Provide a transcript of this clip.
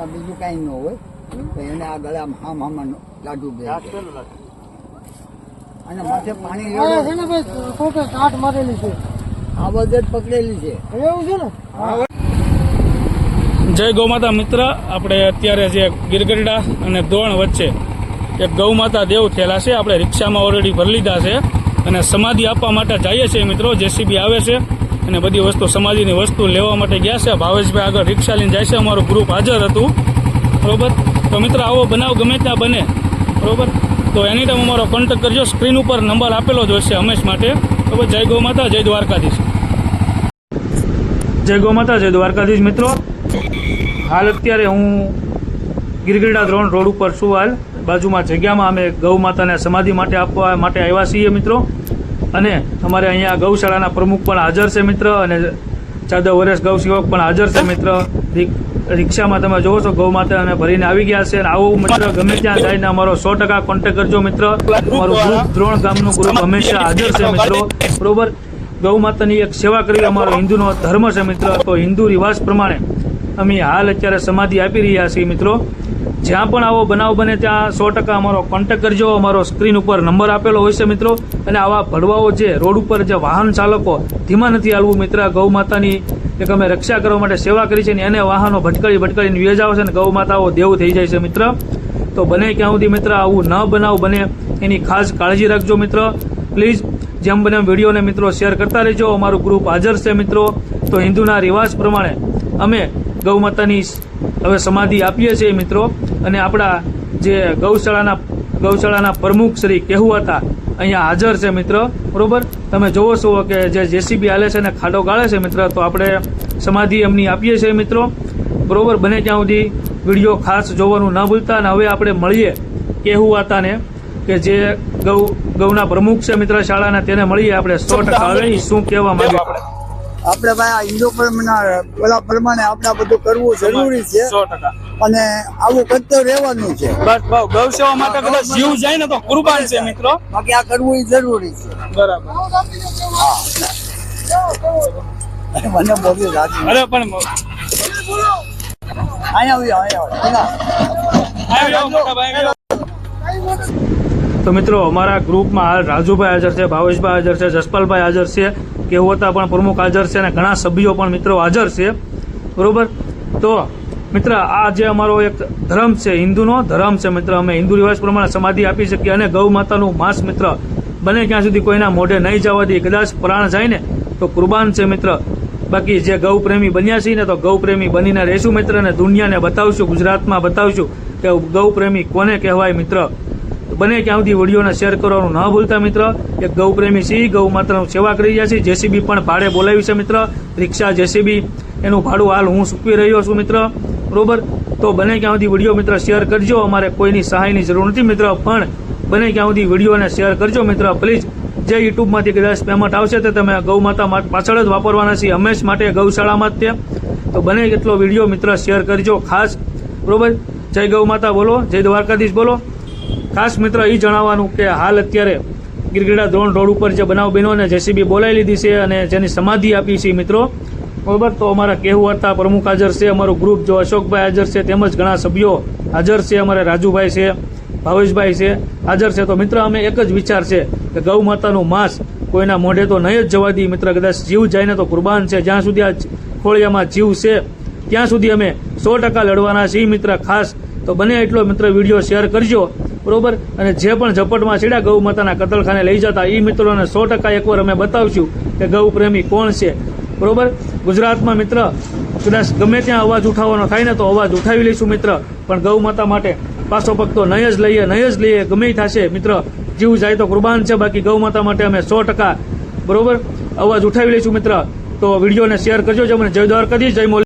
એમાં બીજું કાંઈ ન હોય. તો એને આ ગળામાં આમ આમાં લાડુ બે અને માથે પાણી કાટ મારેલી છે. આ બધે જ પકડેલી છે. એવું છે ને? જય ગૌમાતા મિત્ર. આપણે અત્યારે જે ગીરગઢડા અને દોણ વચ્ચે એક ગૌમાતા દેવ થયેલા છે. આપણે રિક્ષામાં ઓલરેડી ભરી લીધા છે. અને સમાધિ આપવા માટે જઈએ છીએ મિત્રો. જેસીબી આવે છે. અને બધી વસ્તુ સમાધિની વસ્તુ લેવા માટે ગયા છે. ભાવેશભાઈ આગળ રિક્ષા લઈને જાય છે. અમારું ગ્રુપ હાજર હતું. બરોબર? તો મિત્ર, આવો બનાવ ગમે ત્યાં બને. બરોબર? તો એની ટાઈમ અમારો કોન્ટેક્ટ કરજો. સ્ક્રીન ઉપર નંબર આપેલો જ હશે હંમેશ માટે. બરોબર? જય ગૌ માતા, જય દ્વારકાધીશ. જય ગૌ માતા, જય દ્વારકાધીશ મિત્રો. હાલ અત્યારે હું ગિરગીરડા દ્રોણ રોડ ઉપર છું હાલ. બાજુમાં જગ્યામાં અમે ગૌ માતાને સમાધિ માટે આપવા માટે આવ્યા છીએ મિત્રો. અને અમારે અહીંયા ગૌશાળાના પ્રમુખ પણ હાજર છે મિત્ર અને ચૌદ વરેશ ગૌ સેવક પણ હાજર છે મિત્ર. રિક્ષામાં તમે જોવો છો, ગૌ માતા અને ભરીને આવી ગયા છે આવું મિત્ર, ગમે ત્યાં જઈને અમારો સો ટકા કોન્ટેક કરજો મિત્ર. અમારું ગ્રુપ દ્રોણ ગામનું ગ્રુપ હંમેશા હાજર છે મિત્રો. બરોબર? ગૌ માતાની એક સેવા કરવી અમારો હિન્દુનો ધર્મ છે મિત્ર. તો હિન્દુ રિવાજ પ્રમાણે અમે હાલ અત્યારે સમાધિ આપી રહ્યા છીએ મિત્રો. જ્યાં પણ આવો બનાવ બને ત્યાં સો ટકા અમારો કોન્ટેક્ટ કરજો. અમારો સ્ક્રીન ઉપર નંબર આપેલો હોય છે મિત્રો. અને આવા ભડવાઓ જે રોડ ઉપર જે વાહન ચાલકો ધીમા નથી હાલવું, મિત્ર, ગૌ માતાની એક અમે રક્ષા કરવા માટે સેવા કરી છે ને એને વાહનો ભટકાળી ભટકાળીને વેજાવ છે ને ગૌ માતાઓ દેવ થઈ જાય છે, મિત્ર. તો બને ક્યાં સુધી, મિત્ર, આવું ન બનાવ બને, એની ખાસ કાળજી રાખજો, મિત્ર. પ્લીઝ જેમ બને વિડીયોને, મિત્રો શેર કરતા રહેજો. અમારું ગ્રુપ હાજર છે, મિત્રો. તો હિન્દુના રિવાજ પ્રમાણે અમે ગૌ માતાની હવે સમાધિ આપીએ છીએ, મિત્રો. અને આપણા જે ગૌશાળાના ગૌશાળાના પ્રમુખ શ્રી કેહુવાતા અહીંયા હાજર છે મિત્ર બરોબર? તમે જોવો છો કે જે જેસીબી હાલે છે ને ખાડો ગાળે છે મિત્ર તો આપણે સમાધિ એમની આપીએ છીએ મિત્રો. બરોબર? બને ત્યાં સુધી વીડિયો ખાસ જોવાનું ન ભૂલતા અને હવે આપણે મળીએ કહેવાતાને કે જે ગૌ ગૌના પ્રમુખ છે મિત્ર શાળાના તેને મળીએ આપણે સો ટકા શું કહેવા માંગે આપણે આપણે ભાઈ આ હિન્દુ ધર્મના પેલા પ્રમાણે આપણે બધું કરવું જરૂરી છે. અને આવું કરતું રહેવાનું છે. બસ બહુ ગૌ સેવા માટે કદાચ જીવ જાય ને તો કુરબાન છે મિત્રો. બાકી આ કરવું એ જરૂરી છે. બરાબર. મને બોલી રાજી અરે પણ અહીંયા આવ્યો અહીંયા આવ્યો. તો મિત્રો, અમારા ગ્રુપમાં હાલ રાજુભાઈ હાજર છે, ભાવેશભાઈ હાજર છે, જસપાલભાઈ હાજર છે, કેવોતા પણ પ્રમુખ હાજર છે અને ઘણા સભ્યો પણ મિત્રો હાજર છે. બરોબર? તો મિત્ર, આ જે અમારો એક ધર્મ છે, હિન્દુનો ધર્મ છે મિત્ર, અમે હિન્દુ રિવાજ પ્રમાણે સમાધિ આપી શકીએ અને ગૌ માતાનું માંસ મિત્ર, બને ક્યાં સુધી કોઈના મોઢે નહીં જવા દે કદાચ પ્રાણ જાય ને, તો કુરબાન છે મિત્ર. બાકી જે ગૌ પ્રેમી બન્યા છીએ ને, તો ગૌ પ્રેમી બનીને રહેશું મિત્ર અને દુનિયાને બતાવશું, ગુજરાતમાં બતાવશું કે ગૌ પ્રેમી કોને કહેવાય મિત્ર? બને ક્યાં સુધી વિડીયોને શેર કરવાનું ન ભૂલતા મિત્ર. એક ગૌપ્રેમી છે છીએ ગૌ માતાનું સેવા કરી રહ્યા છીએ જેસીબી પણ ભાડે બોલાવી છે મિત્ર. રિક્ષા જેસીબી, એનું ભાડું હાલ હું ચૂકવી રહ્યો છું મિત્ર. બરોબર? તો બને ક્યાં સુધી વીડિયો મિત્ર શેર કરજો. અમારે કોઈની સહાયની જરૂર નથી મિત્ર. પણ બને ક્યાં સુધી વિડીયોને શેર કરજો મિત્ર. પ્લીઝ, જે યુટ્યુબમાંથી કદાચ પેમેન્ટ આવશે તે તમે ગૌ માતા પાછળ જ વાપરવાના છીએ. હંમેશ માટે ગૌશાળામાં જ તે. તો બને એટલો વીડિયો મિત્ર શેર કરજો ખાસ. બરોબર? જય ગૌ માતા બોલો. જય દ્વારકાધીશ બોલો. ખાસ મિત્ર એ જણાવવાનું કે હાલ અત્યારે ગિરગીડા ધોરણ રોડ ઉપર જે બનાવ બન્યો ને જેસીબી બોલાવી લીધી છે અને જેની સમાધિ આપી છે મિત્રો. બરોબર? તો અમારા કહેવાતા પ્રમુખ હાજર છે, અમારું ગ્રુપ જો અશોકભાઈ હાજર છે, તેમજ ઘણા સભ્યો હાજર છે, અમારે રાજુભાઈ છે, ભાવેશભાઈ છે, હાજર છે. તો મિત્ર, અમે એક જ વિચાર છે કે ગૌ માતાનું માંસ કોઈના મોઢે તો નહીં જ જવા દઈએ. મિત્ર, કદાચ જીવ જાય ને તો કુરબાન છે. જ્યાં સુધી આ ખોળિયામાં જીવ છે, ત્યાં સુધી અમે સો ટકા લડવાના છીએ. મિત્ર, ખાસ તો બને એટલો મિત્ર વીડિયો શેર કરજો. બરોબર? અને જે પણ ઝપટમાં છેડ્યા ગૌ માતાના કતલખાને લઈ જતા એ મિત્રોને સો ટકા એકવાર અમે બતાવશું કે ગૌ પ્રેમી કોણ છે. બરોબર? ગુજરાતમાં મિત્ર, કદાચ ગમે ત્યાં અવાજ ઉઠાવવાનો થાય ને તો અવાજ ઉઠાવી લઈશું મિત્ર. પણ ગૌ માતા માટે પાછો પગતો નહીં જ લઈએ, નહીં જ લઈએ, ગમે થશે મિત્ર. જીવ જાય તો કુરબાન છે, બાકી ગૌ માતા માટે અમે સો ટકા, બરોબર? અવાજ ઉઠાવી લઈશું મિત્ર. તો વિડીયોને શેર કરજો જેમને જય દ્વારકાધીશ જય મોલ